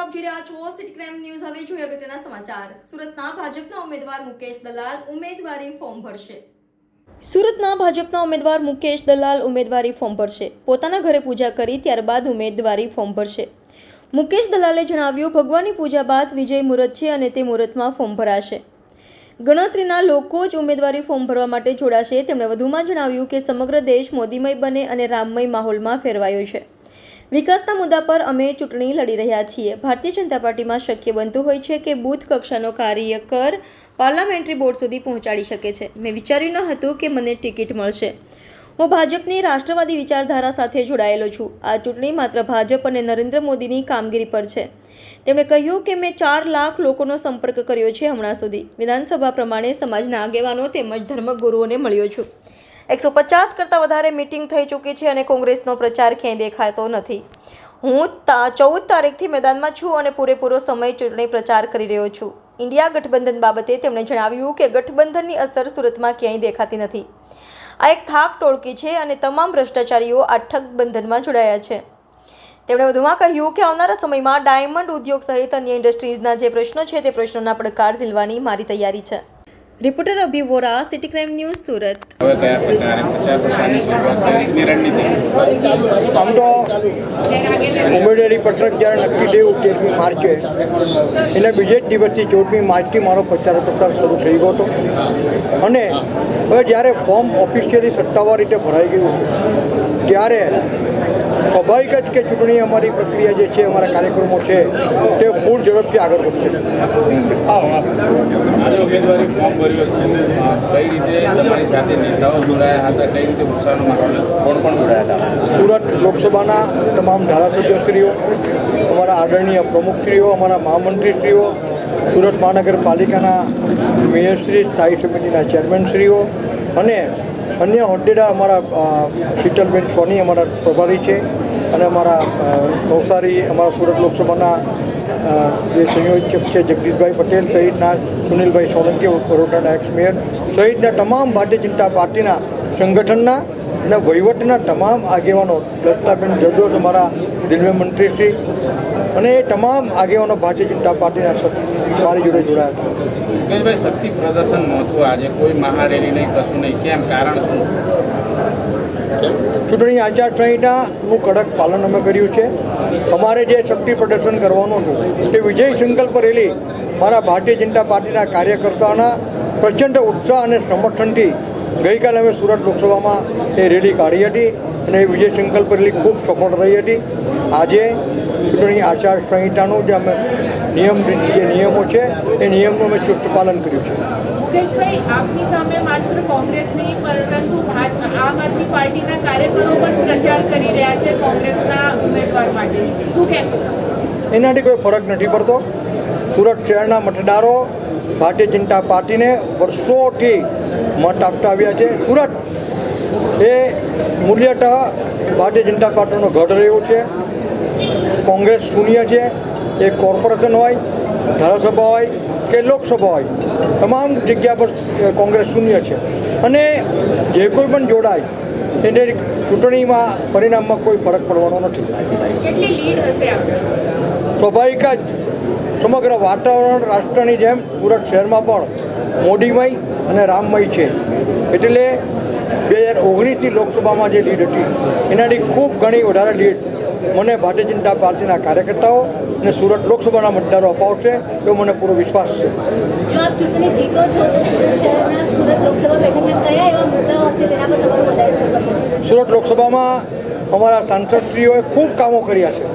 આપ જોઈ રહ્યા ન્યૂઝ હવે જોઈએ અગત્યના સમાચાર. સુરતના ભાજપના ઉમેદવાર મુકેશ દલાલ ઉમેદવારી ફોર્મ ભરશે. સુરતના ભાજપના ઉમેદવાર મુકેશ દલાલ ઉમેદવારી ફોર્મ ભરશે. પોતાના ઘરે પૂજા કરી ત્યારબાદ ઉમેદવારી ફોર્મ ભરશે. મુકેશ દલાલે જણાવ્યું, ભગવાનની પૂજા બાદ વિજય મુહૂર્ત છે અને તે મુહૂર્તમાં ફોર્મ ભરાશે. ગણતરીના લોકો જ ઉમેદવારી ફોર્મ ભરવા માટે જોડાશે. તેમણે વધુમાં જણાવ્યું કે સમગ્ર દેશ મોદીમય બને અને રામમય માહોલમાં ફેરવાયો છે. વિકાસના મુદ્દા પર અમે ચૂંટણી લડી રહ્યા છીએ. ભારતીય જનતા પાર્ટીમાં શક્ય બનતું હોય છે કે બૂથ કક્ષાનો કાર્યકર પાર્લામેન્ટરી બોર્ડ સુધી પહોંચાડી શકે છે. મેં વિચાર્યું ન હતું કે મને ટિકિટ મળશે. હું ભાજપની રાષ્ટ્રવાદી વિચારધારા સાથે જોડાયેલો છું. આ ચૂંટણી માત્ર ભાજપ અને નરેન્દ્ર મોદીની કામગીરી પર છે. તેમણે કહ્યું કે મેં ચાર લાખ લોકોનો સંપર્ક કર્યો છે હમણાં સુધી. વિધાનસભા પ્રમાણે સમાજના આગેવાનો તેમજ ધર્મગુરુઓને મળ્યો છું. એકસો પચાસ કરતાં વધારે મિટિંગ થઈ ચૂકી છે અને કોંગ્રેસનો પ્રચાર ક્યાંય દેખાતો નથી. હું ચૌદ તારીખથી મેદાનમાં છું અને પૂરેપૂરો સમય ચૂંટણી પ્રચાર કરી રહ્યો છું. ઇન્ડિયા ગઠબંધન બાબતે તેમણે જણાવ્યું કે ગઠબંધનની અસર સુરતમાં ક્યાંય દેખાતી નથી. આ એક થાક ટોળકી છે અને તમામ ભ્રષ્ટાચારીઓ આ ઠગબંધનમાં જોડાયા છે. તેમણે વધુમાં કહ્યું કે આવનારા સમયમાં ડાયમંડ ઉદ્યોગ સહિત અન્ય ઇન્ડસ્ટ્રીઝના જે પ્રશ્નો છે તે પ્રશ્નોના પડકાર ઝીલવાની મારી તૈયારી છે. Reporter Abhi Vora city crime news Surat. હવે કયા પ્રકારે પ્રચાર પ્રસારની શરૂઆત કરી રણનીતિ આમ તો ઉમેદવારી પત્રક જ્યારે નક્કી થયું તેરમી માર્ચે એટલે બીજે જ દિવસથી ચૌદમી માર્ચથી મારો પ્રચાર પ્રસાર શરૂ થઈ ગયો હતો. અને હવે જ્યારે ફોર્મ ઓફિશિયલી સત્તાવાર રીતે ભરાઈ ગયું છે ત્યારે સ્વાભાવિક જ કે ચૂંટણી અમારી પ્રક્રિયા જે છે અમારા કાર્યક્રમો છે તે ફૂલ ઝડપથી આગળ વધશે. ઉમેદવારી ફોર્મ ભર્યું હતું. કઈ રીતે તમારી સાથે નેતાઓ જોડાયા હતા, કઈ રીતે ઉત્સાહનો માહોલ કોણ કોણ જોડાયા હતા? સુરત લોકસભાના તમામ ધારાસભ્યશ્રીઓ, અમારા આદરણીય પ્રમુખશ્રીઓ, અમારા મહામંત્રીશ્રીઓ, સુરત મહાનગરપાલિકાના મેયરશ્રી સ્થાયી સમિતિના ચેરમેનશ્રીઓ અને અન્ય હોદ્દેદાર અમારા શીતલબેન સોની અમારા પ્રભારી છે અને અમારા નવસારી, અમારા સુરત લોકસભાના જે સંયોજક છે જગદીશભાઈ પટેલ સહિતના સુનિલભાઈ સોલંકી બરોડાના એક્સ મેયર સહિતના તમામ ભારતીય જનતા પાર્ટીના સંગઠનના અને વહીવટના તમામ આગેવાનો લલિતાબેન જરદોસ અમારા રેલવે મંત્રીશ્રી અને એ તમામ આગેવાનો ભારતીય જનતા પાર્ટીના મારી જોડે જોડાયા હતા શક્તિ પ્રદર્શન નહોતું આજે કોઈ મહારેલી નહીં કશું નહીં. કેમ? કારણ શું? ચૂંટણી આચારસંહિતાનું કડક પાલન અમે કર્યું છે. અમારે જે શક્તિ પ્રદર્શન કરવાનું હતું, તે વિજય સંકલ્પ રેલી મારા ભારતીય જનતા પાર્ટીના કાર્યકર્તાઓના પ્રચંડ ઉત્સાહ અને સમર્થનથી ગઈકાલે અમે સુરત લોકસભામાં એ રેલી કાઢી હતી અને એ વિજય સંકલ્પ રેલી ખૂબ સફળ રહી હતી. આજે ચૂંટણી આચારસંહિતાનું જે અમે નિયમ, જે નિયમો છે, એ નિયમનું અમે ચુસ્ત પાલન કર્યું છે. મુકેશભાઈ, આપની સામે માત્ર કોંગ્રેસ નહીં, પરંતુ આમ આદમી પાર્ટીના કાર્યકરો પ્રચાર કરી રહ્યા છે કોંગ્રેસના ઉમેદવાર માટે. શું કહેશો એનાથી કોઈ ફરક નથી પડતો. સુરત શહેરના મતદારો ભારતીય જનતા પાર્ટીને વર્ષોથી મત આપતા આવ્યા છે. સુરત એ મૂલ્યતઃ ભારતીય જનતા પાર્ટીનો ગઢ રહ્યો છે. કોંગ્રેસ શૂન્ય છે. એ કોર્પોરેશન હોય, ધારાસભા હોય કે લોકસભા હોય, તમામ જગ્યા પર કોંગ્રેસ શૂન્ય છે. અને જે કોઈ પણ જોડાય એને ચૂંટણીમાં પરિણામમાં કોઈ ફરક પડવાનો નથી. સ્વાભાવિક જ. સમગ્ર વાતાવરણ રાષ્ટ્રની જેમ સુરત શહેરમાં પણ મોદીમય અને રામમય છે. એટલે બે હજાર ઓગણીસની લોકસભામાં જે લીડ હતી એનાથી ખૂબ ઘણી વધારે લીડ મને ભારતીય જનતા પાર્ટીના કાર્યકર્તાઓ અને સુરત લોકસભાના મતદારો અપાવશે એવો મને પૂરો વિશ્વાસ છે જો આપ ચૂંટણી જીતો છો તો સુરત શહેરના સુરત લોકસભા બેઠકના કયા એવા મુદ્દાઓ હશે તેના પર તમારું વધારે ફોકસ હશે સુરત લોકસભામાં અમારા સાંસદશ્રીઓએ ખૂબ કામો કર્યા છે.